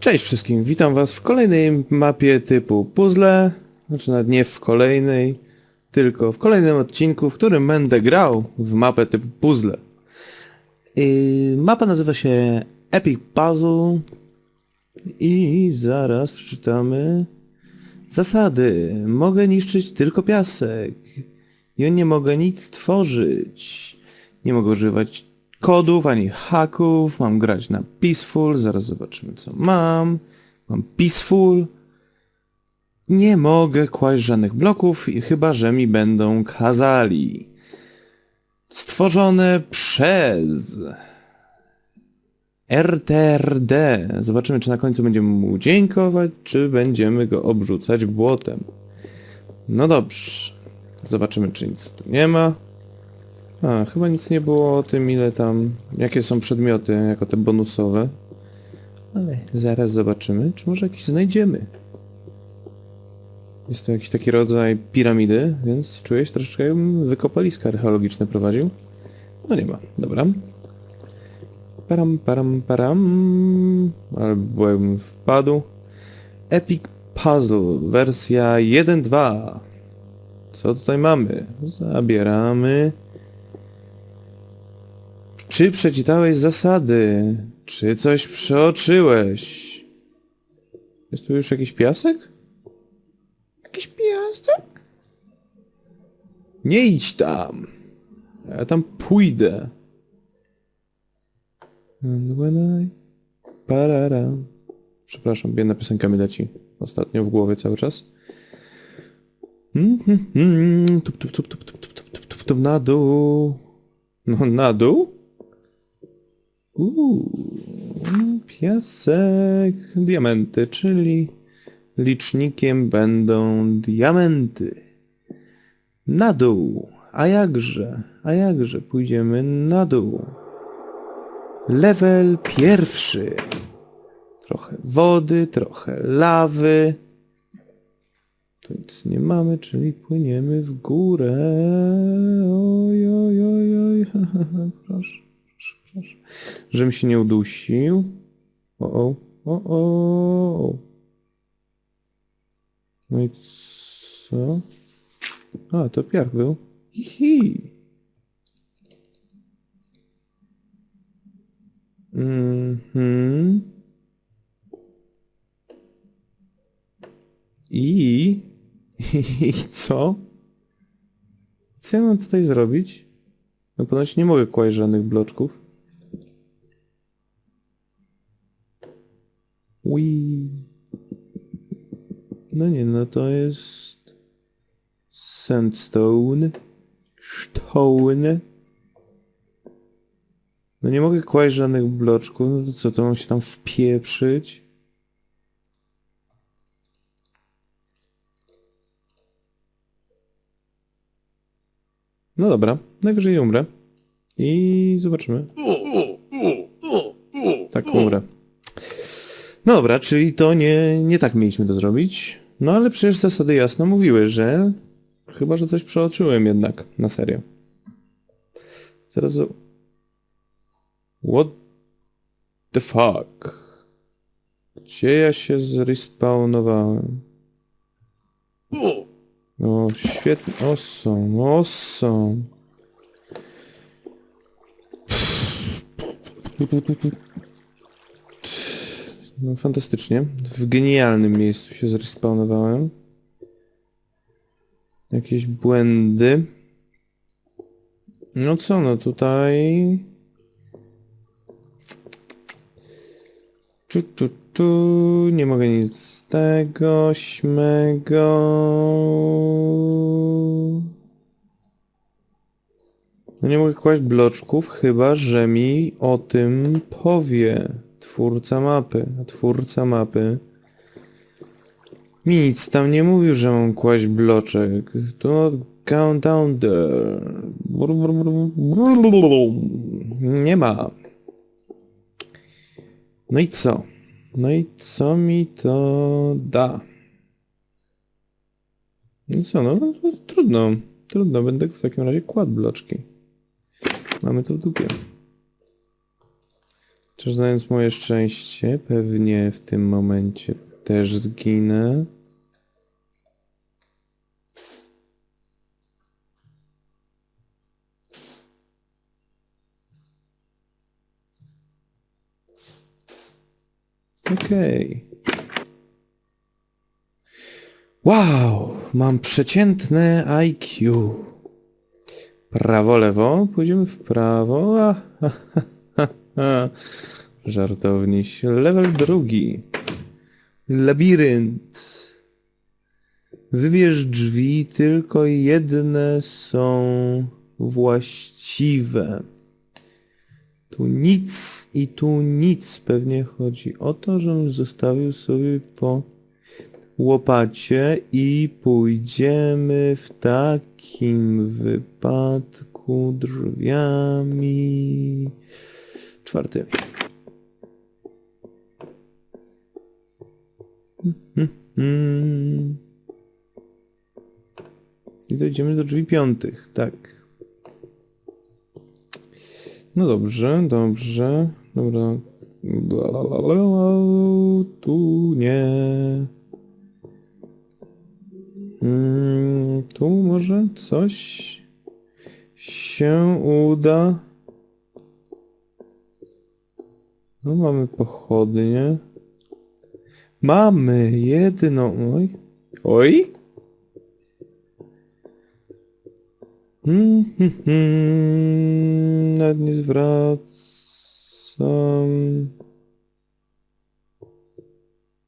Cześć wszystkim, witam was w kolejnej mapie typu puzzle, znaczy nawet nie w kolejnej, tylko w kolejnym odcinku, w którym będę grał w mapę typu puzzle. I mapa nazywa się Epic Puzzle i zaraz przeczytamy zasady. Mogę niszczyć tylko piasek. Ja nie mogę nic tworzyć. Nie mogę używać kodów ani haków. Mam grać na Peaceful. Zaraz zobaczymy, co mam. Mam Peaceful. Nie mogę kłaść żadnych bloków, chyba że mi będą kazali. Stworzone przez RTRD. Zobaczymy, czy na końcu będziemy mu dziękować, czy będziemy go obrzucać błotem. No dobrze. Zobaczymy, czy nic tu nie ma. A, chyba nic nie było o tym, ile tam, jakie są przedmioty, jako te bonusowe. Ale zaraz zobaczymy, czy może jakieś znajdziemy. Jest to jakiś taki rodzaj piramidy, więc czuję się troszeczkę jakbym wykopaliska archeologiczne prowadził. No nie ma, dobra. Param, param, param. Albo jakbym wpadł. Epic Puzzle, wersja 1.2. Co tutaj mamy? Zabieramy. Czy przeczytałeś zasady? Czy coś przeoczyłeś? Jest tu już jakiś piasek? Jakiś piasek? Nie idź tam. Ja tam pójdę. And when I... Parara. Przepraszam, biedna piosenka mi leci ostatnio w głowie cały czas. Mhm, mhm. Tup, tup, tup, tup, tup, tup, tup, tup, tup, tup, na dół. No, na dół? Uuu, piasek, diamenty, czyli licznikiem będą diamenty. Na dół, a jakże, a jakże pójdziemy na dół. Level pierwszy. Trochę wody, trochę lawy. Tu nic nie mamy, czyli płyniemy w górę. Oj, oj, oj, oj. Proszę. Żebym się nie udusił. O, o, o, o. No i co? A, to piach był. Hihi. Mhm. I... I co? Co ja mam tutaj zrobić? No ponoć nie mogę kłaść żadnych bloczków. Ui. No nie, no to jest... Sandstone. Stone. No nie mogę kłaść żadnych bloczków, no to co, to mam się tam wpieprzyć? No dobra, najwyżej umrę. I zobaczymy. Tak umrę. No dobra, czyli to nie, nie tak mieliśmy to zrobić. No ale przecież zasady jasno mówiły, że chyba, że coś przeoczyłem jednak, na serio. Zaraz... What the fuck? Gdzie ja się zrespawnowałem? No, świetnie. Awesome, awesome. No, fantastycznie. W genialnym miejscu się zrespawnowałem. Jakieś błędy. No co, no tutaj... Czu, czu, czu, nie mogę nic z tego, śmego. No nie mogę kłaść bloczków, chyba że mi o tym powie twórca mapy. Twórca mapy nic tam nie mówił, że mam kłaść bloczek. To countdown there. Nie ma. No i co? No i co mi to da? No co, no, no to trudno. Trudno, będę w takim razie kładł bloczki. Mamy to w dupie. Czy znając moje szczęście, pewnie w tym momencie też zginę. Okej. Wow, mam przeciętne IQ. Prawo, lewo, pójdziemy w prawo. A, ha, ha, ha, ha. Żartowniś. Level drugi. Labirynt. Wybierz drzwi, tylko jedne są właściwe. Tu nic i tu nic. Pewnie chodzi o to, żebym zostawił sobie po łopacie i pójdziemy w takim wypadku drzwiami. Czwarty. Hmm. I dojdziemy do drzwi piątych, tak. No dobrze, dobrze. Dobra. Tu nie. Mm, tu może coś się uda. No mamy pochodnie. Mamy jedną. Oj. Oj. Nawet nie zwracam.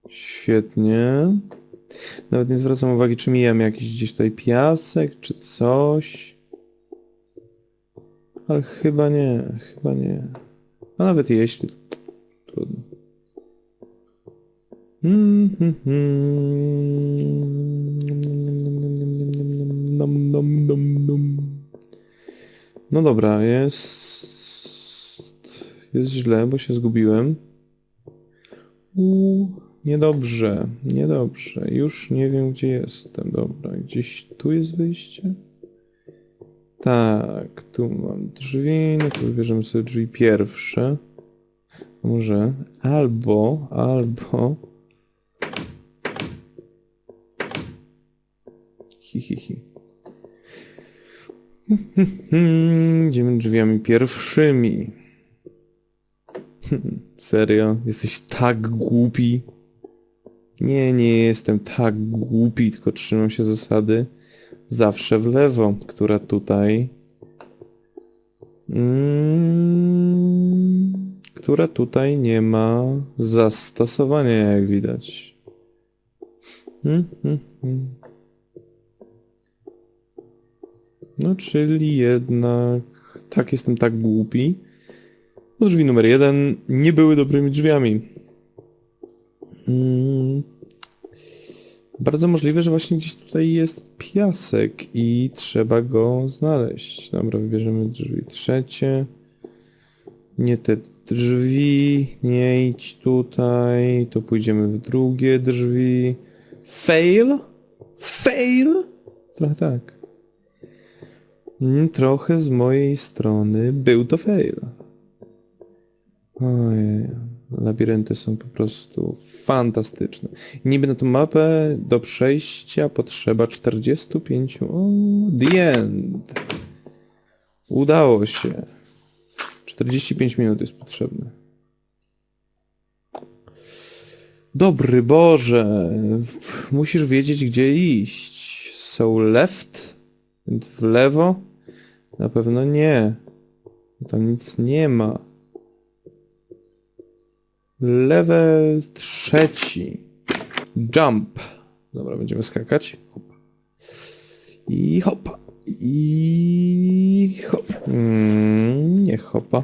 Świetnie. Nawet nie zwracam uwagi, czy mijam jakiś gdzieś tutaj piasek, czy coś. Ale chyba nie, chyba nie. A nawet jeśli. Trudno. Mm, mm, mm. Nom, nom, nom. No dobra, jest. Jest źle, bo się zgubiłem. U, niedobrze, niedobrze. Już nie wiem, gdzie jestem. Dobra, gdzieś tu jest wyjście? Tak, tu mam drzwi. No to wybierzemy sobie drzwi pierwsze. Może albo, albo. Hi, hi, hi. Idziemy drzwiami pierwszymi. Serio? Jesteś tak głupi? Nie, nie jestem tak głupi, tylko trzymam się zasady zawsze w lewo, która tutaj. Mm, która tutaj nie ma zastosowania, jak widać. Mm, mm, mm. No, czyli jednak tak jestem tak głupi. Bo drzwi numer jeden nie były dobrymi drzwiami. Bardzo możliwe, że właśnie gdzieś tutaj jest piasek i trzeba go znaleźć. Dobra, wybierzemy drzwi trzecie. Nie te drzwi, nie idź tutaj. To pójdziemy w drugie drzwi. Fail? Fail? Trochę tak. Mm, Trochę z mojej strony był to fail. Ojej, labirynty są po prostu fantastyczne. Niby na tą mapę do przejścia potrzeba 45. O, the end. Udało się. 45 minut jest potrzebne. Dobry Boże, musisz wiedzieć, gdzie iść. So left, więc w lewo. Na pewno nie. Tam nic nie ma. Level trzeci. Jump. Dobra, będziemy skakać. Hop. I hop. I hop. Mm, hopa.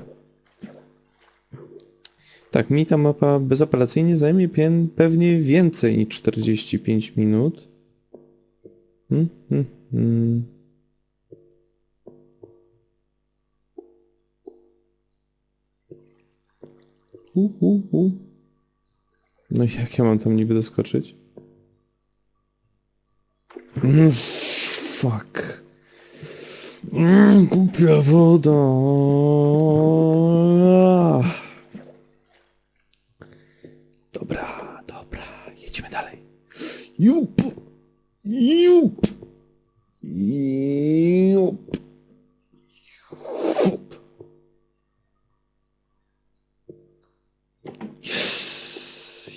Tak, mi ta mapa bezapelacyjnie zajmie pewnie więcej niż 45 minut. Hmm, hmm, hmm. U, u, u. No jak ja mam tam niby doskoczyć? Mm, fuck. Mm, głupia woda. Dobra, dobra, jedziemy dalej. Jup! Jup! Jup! Jup!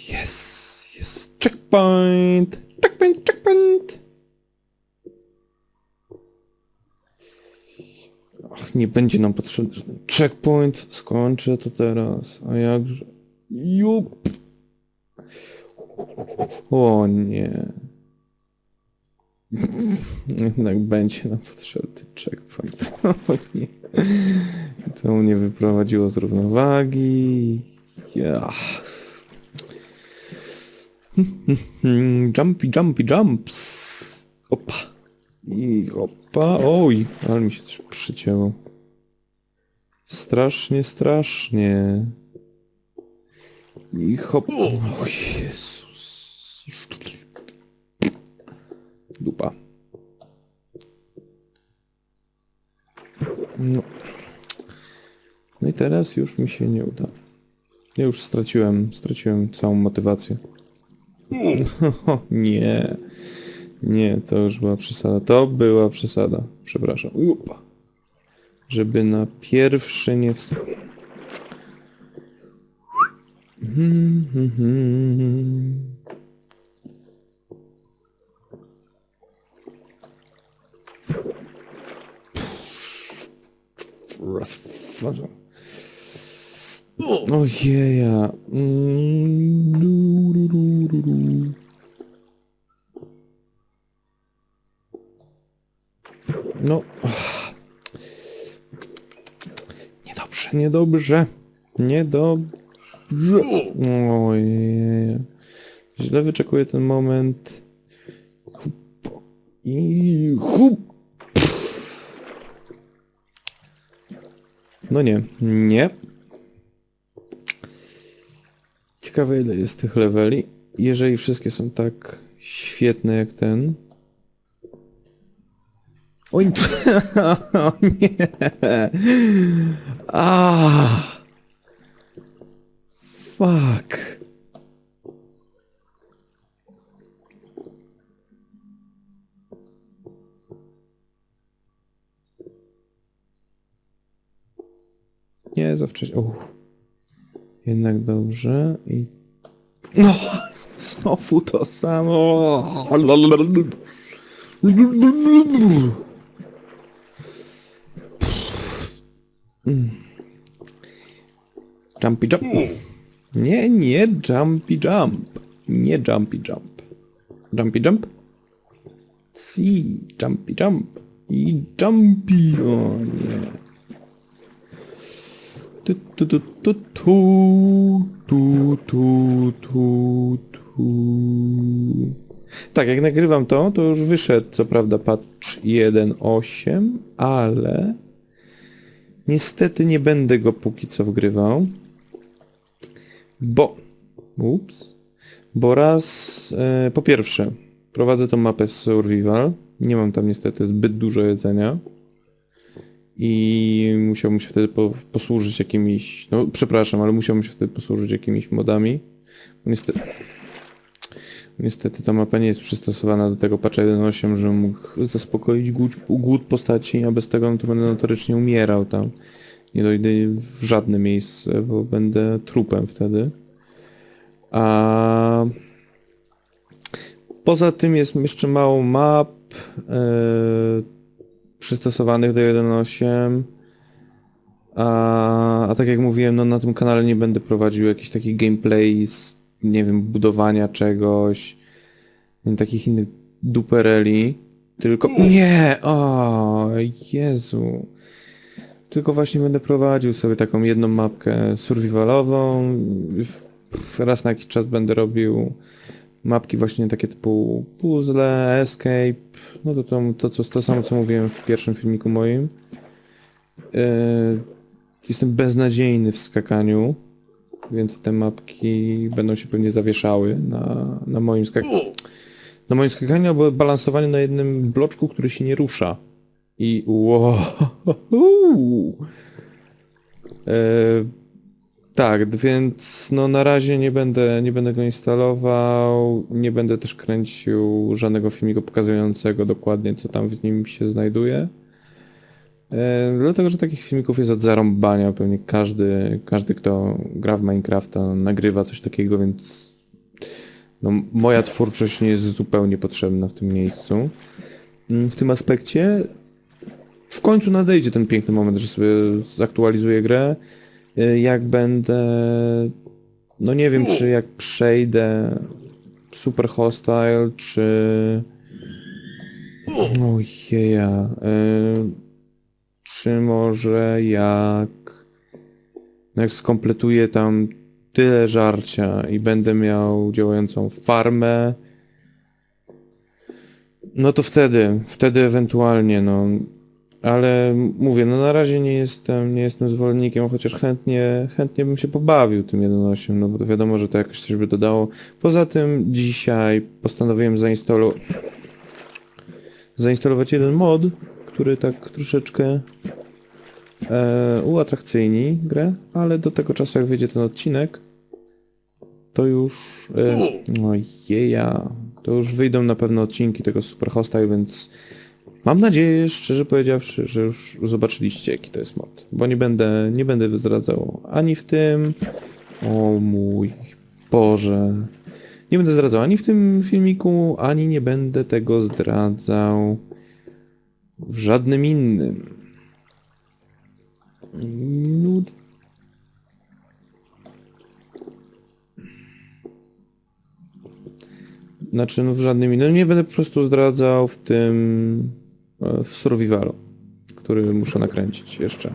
Yes, yes. Checkpoint, nie będzie nam potrzebny żaden checkpoint. Skończę to teraz. A jakże? Jup! O nie. Jednak będzie nam potrzebny checkpoint. O nie. To mnie wyprowadziło z równowagi. Jumpy, jumpy, jumps. Opa. I hopa. Oj, ale mi się coś przycięło. Strasznie, strasznie. I hop. O Jezus. Dupa. No. No i teraz już mi się nie uda. Ja już straciłem, straciłem całą motywację. O, nie. Nie, to już była przesada. To była przesada. Przepraszam. Upa. Żeby na pierwszy nie wst... Hmm, hmm, hmm. Ojeja. Mm, Niedobrze, niedobrze. Niedobrze. Ojej. Źle wyczekuję ten moment. Hup. I hup. No nie, nie. Ciekawe ile jest tych leveli. Jeżeli wszystkie są tak świetne jak ten. O nie. Ah. Fuck. Nie, za wcześnie. Uch. Jednak dobrze i... No! Znowu to samo! Mm. Jumpy jump. Nie, nie jumpy jump. Nie jumpy jump. Jumpy jump? Si, jumpy jump. I jumpy. O nie. Tu, tu, tu, tu, tu, tu, tu, tu, tu. Tak, jak nagrywam to, to już wyszedł co prawda patch 1.8, ale niestety nie będę go póki co wgrywał, bo ups, bo raz e, po pierwsze prowadzę tą mapę z survival, nie mam tam niestety zbyt dużo jedzenia i musiałbym się wtedy po, posłużyć jakimiś, no przepraszam, ale musiałbym się wtedy posłużyć jakimiś modami. Niestety, niestety ta mapa nie jest przystosowana do tego patcha 1.8, żebym mógł zaspokoić głód, głód postaci, a bez tego no to będę notorycznie umierał tam. Nie dojdę w żadne miejsce, bo będę trupem wtedy. A poza tym jest jeszcze mało map. e, przystosowanych do 1.8. A, a tak jak mówiłem, no na tym kanale nie będę prowadził jakichś takich gameplay z, nie wiem, budowania czegoś, takich innych dupereli, tylko... Nie! O, Jezu! Tylko właśnie będę prowadził sobie taką jedną mapkę survivalową. Raz na jakiś czas będę robił mapki właśnie takie typu puzzle, escape, no to, to, to, co, to samo co mówiłem w pierwszym filmiku moim. Yy, jestem beznadziejny w skakaniu, więc te mapki będą się pewnie zawieszały na, na moim skakaniu. Na moim skakaniu albo balansowaniu na jednym bloczku, który się nie rusza. I wow. Yy, Tak, więc no na razie nie będę, nie będę go instalował, nie będę też kręcił żadnego filmiku pokazującego dokładnie, co tam w nim się znajduje. E, dlatego, że takich filmików jest od zarąbania. Pewnie każdy, każdy, kto gra w Minecrafta, nagrywa coś takiego, więc no, moja twórczość nie jest zupełnie potrzebna w tym miejscu. Mm, W tym aspekcie w końcu nadejdzie ten piękny moment, że sobie zaktualizuję grę. Y, Jak będę. No nie wiem, czy jak przejdę Super Hostile, czy. Ojeja. y, Czy może jak. Jak skompletuję tam tyle żarcia i będę miał działającą farmę. No to wtedy, wtedy ewentualnie, no. Ale mówię, no na razie nie jestem, nie jestem zwolennikiem, chociaż chętnie, chętnie bym się pobawił tym 1.8, no bo wiadomo, że to jakoś coś by dodało. Poza tym dzisiaj postanowiłem zainstalo... zainstalować jeden mod, który tak troszeczkę e, uatrakcyjni grę, ale do tego czasu jak wyjdzie ten odcinek, to już e, ojeja, to już wyjdą na pewno odcinki tego Super Hostile, więc Mam nadzieję, szczerze powiedziawszy, że już zobaczyliście, jaki to jest mod. Bo nie będę, nie będę zdradzał ani w tym. O mój Boże. Nie będę zdradzał ani w tym filmiku, ani nie będę tego zdradzał w żadnym innym. Nud. Znaczy, no w żadnym innym. Nie będę po prostu zdradzał w tym e, w survivalu, który muszę nakręcić jeszcze.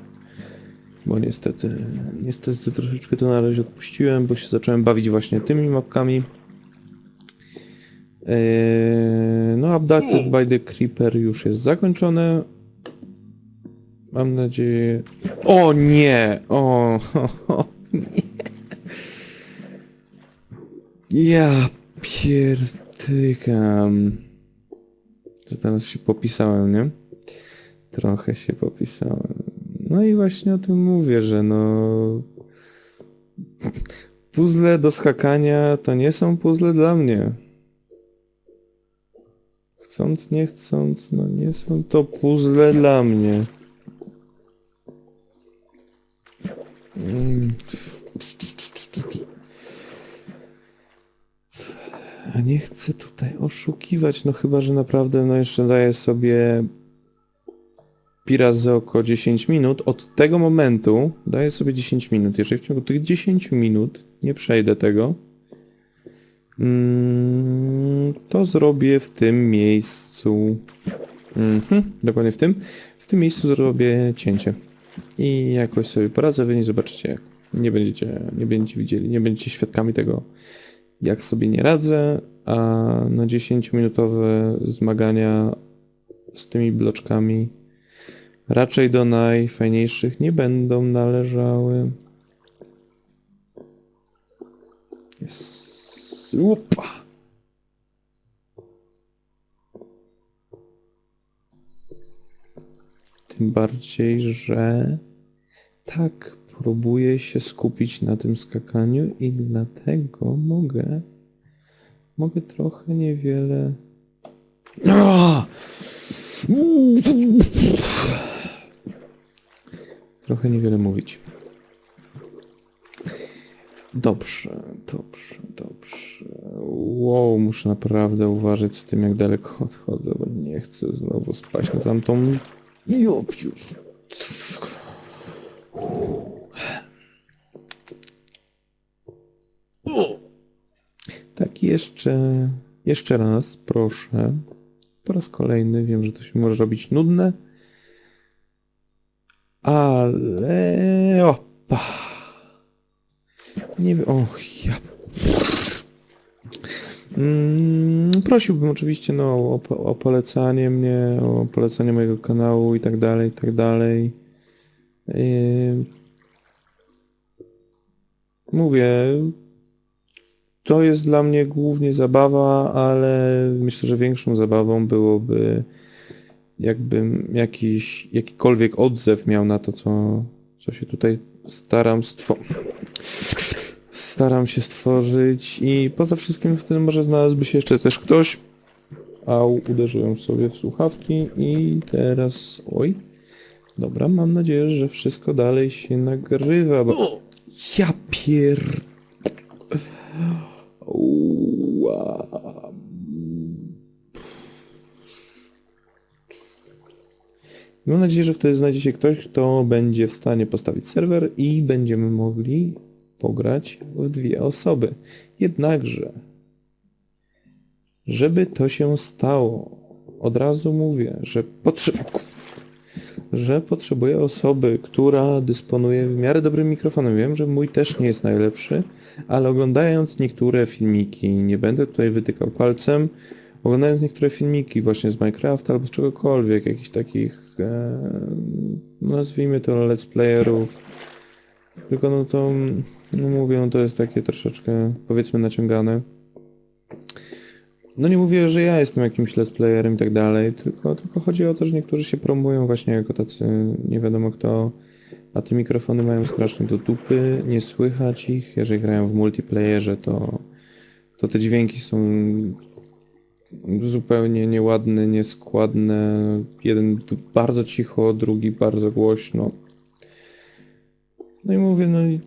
Bo niestety, niestety troszeczkę to na razie odpuściłem, bo się zacząłem bawić właśnie tymi mapkami. Eee, No, Abducted by the Creeper już jest zakończone. Mam nadzieję. O nie! O, o, nie. Ja pierdykam. To teraz się popisałem, nie? Trochę się popisałem. No i właśnie o tym mówię, że no... Puzzle do skakania to nie są puzzle dla mnie. Chcąc, nie chcąc, no nie są to puzzle dla mnie. Mm. A nie chcę tutaj oszukiwać, no chyba, że naprawdę no jeszcze daję sobie pira za około 10 minut. Od tego momentu daję sobie 10 minut. Jeżeli w ciągu tych 10 minut nie przejdę tego, mm, to zrobię w tym miejscu. Mhm, dokładnie w tym. W tym miejscu zrobię cięcie. I jakoś sobie poradzę, wy nie zobaczycie jak. Nie będziecie, nie będziecie widzieli, nie będziecie świadkami tego, jak sobie nie radzę, a na 10-minutowe zmagania z tymi bloczkami raczej do najfajniejszych nie będą należały. Upa. Tym bardziej, że tak próbuję się skupić na tym skakaniu i dlatego mogę mogę trochę niewiele trochę niewiele mówić. Dobrze, dobrze, dobrze. Wow, muszę naprawdę uważać z tym, jak daleko odchodzę, bo nie chcę znowu spaść na tamtą... Jopiu. Tak, jeszcze, jeszcze raz, proszę. Po raz kolejny, wiem, że to się może robić nudne, ale... Opa. Nie wiem, och, ja... Mm, prosiłbym oczywiście no, o, o polecanie mnie, o polecanie mojego kanału i tak dalej, i tak dalej. Yy, Mówię, to jest dla mnie głównie zabawa, ale myślę, że większą zabawą byłoby jakbym jakiś, jakikolwiek odzew miał na to, co, co się tutaj staram stwo... Staram się stworzyć i poza wszystkim w tym może znalazłby się jeszcze też ktoś. Au, uderzyłem sobie w słuchawki i teraz... Oj. Dobra, mam nadzieję, że wszystko dalej się nagrywa, bo... Ja pier... Ła. Mam nadzieję, że wtedy znajdzie się ktoś, kto będzie w stanie postawić serwer i będziemy mogli pograć w dwie osoby. Jednakże, żeby to się stało, od razu mówię, że potrzebuję że potrzebuję osoby, która dysponuje w miarę dobrym mikrofonem. Wiem, że mój też nie jest najlepszy, ale oglądając niektóre filmiki, nie będę tutaj wytykał palcem, oglądając niektóre filmiki właśnie z Minecrafta albo z czegokolwiek, jakichś takich, e, nazwijmy to let's playerów, tylko no to, no mówię, no to jest takie troszeczkę, powiedzmy, naciągane. No nie mówię, że ja jestem jakimś let's playerem i tak dalej, tylko, tylko chodzi o to, że niektórzy się promują właśnie jako tacy nie wiadomo kto, a te mikrofony mają strasznie do dupy, nie słychać ich, jeżeli grają w multiplayerze, to, to te dźwięki są zupełnie nieładne, nieskładne, jeden bardzo cicho, drugi bardzo głośno. No i mówię, no i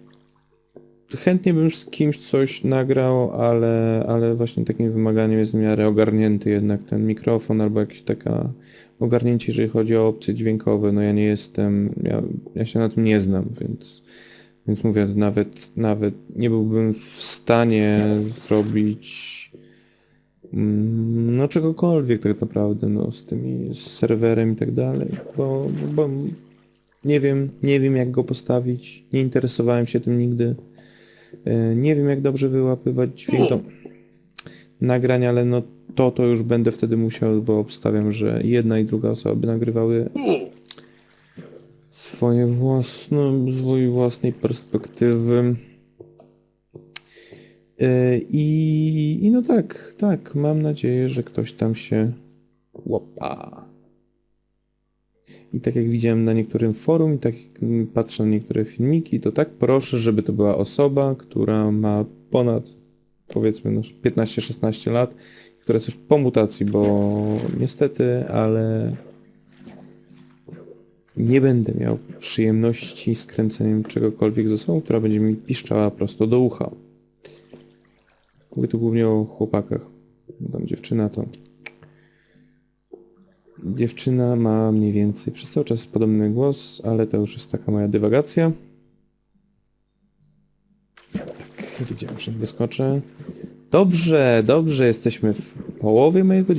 chętnie bym z kimś coś nagrał, ale, ale właśnie takim wymaganiem jest w miarę ogarnięty jednak ten mikrofon albo jakieś taka ogarnięcie, jeżeli chodzi o opcje dźwiękowe. No ja nie jestem, ja, ja się na tym nie znam, więc, więc mówię, nawet, nawet nie byłbym w stanie zrobić mm, no czegokolwiek tak naprawdę, no z tymi, z serwerem i tak dalej, bo, bo nie wiem, nie wiem jak go postawić, nie interesowałem się tym nigdy. E, Nie wiem, jak dobrze wyłapywać dźwięk do nagrań, ale no to to już będę wtedy musiał, bo obstawiam, że jedna i druga osoba by nagrywały swoje własne, z swojej własnej perspektywy. E, I, I no tak, tak, mam nadzieję, że ktoś tam się łopa. I tak jak widziałem na niektórym forum, i tak patrzę na niektóre filmiki, to tak proszę, żeby to była osoba, która ma ponad powiedzmy no, 15-16 lat, która jest już po mutacji, bo niestety, ale nie będę miał przyjemności z kręceniem czegokolwiek z osobą, która będzie mi piszczała prosto do ucha. Mówię tu głównie o chłopakach. Tam dziewczyna to Dziewczyna ma mniej więcej przez cały czas podobny głos, ale to już jest taka moja dywagacja. Tak, wiedziałem, że nie wyskoczę. Dobrze, dobrze, jesteśmy w połowie mojego